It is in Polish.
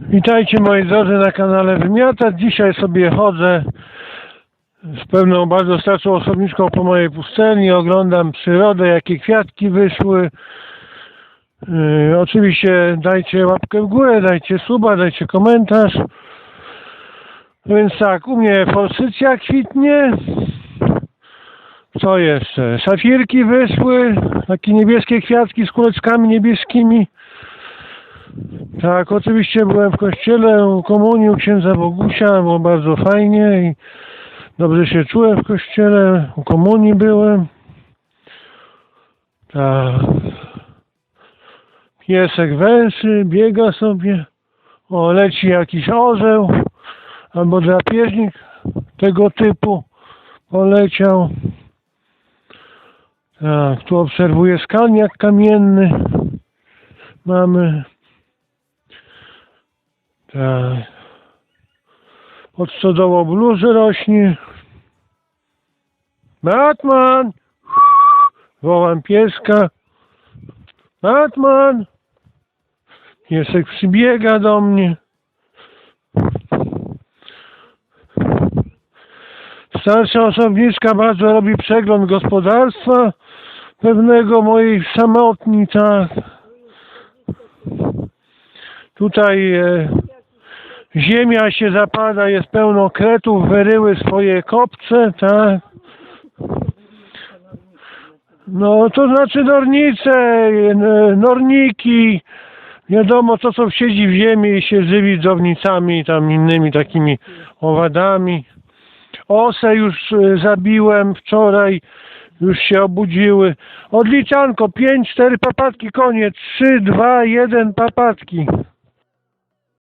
Witajcie moi drodzy na kanale Wymiata. Dzisiaj sobie chodzę z pewną bardzo starszą osobniczką po mojej pustyni. Oglądam przyrodę, jakie kwiatki wyszły. Yy, oczywiście dajcie łapkę w górę, dajcie suba, dajcie komentarz. Więc tak, u mnie forsycja kwitnie. Co jeszcze? Szafirki wyszły, takie niebieskie kwiatki z kuleczkami niebieskimi. Tak, oczywiście byłem w kościele komunii księdza Bogusia, było bardzo fajnie i dobrze się czułem w kościele, u komunii byłem. Tak. Piesek węszy, biega sobie. O, leci jakiś orzeł albo drapieżnik tego typu poleciał. Tak, tu obserwuję skalniak kamienny. Mamy. Tak. Pod bluzy rośnie. Batman! Wołam pieska. Batman! Piesek przybiega do mnie. Starsza osobniczka bardzo robi przegląd gospodarstwa pewnego mojej samotni, tak. Tutaj e, ziemia się zapada, jest pełno kretów, wyryły swoje kopce, tak. No to znaczy nornice, norniki, wiadomo to co siedzi w ziemi i się żywi dżownicami i tam innymi takimi owadami. Osę już e, zabiłem wczoraj, już się obudziły. Odliczanko, 5, 4 papatki, koniec, 3, 2, 1 papatki.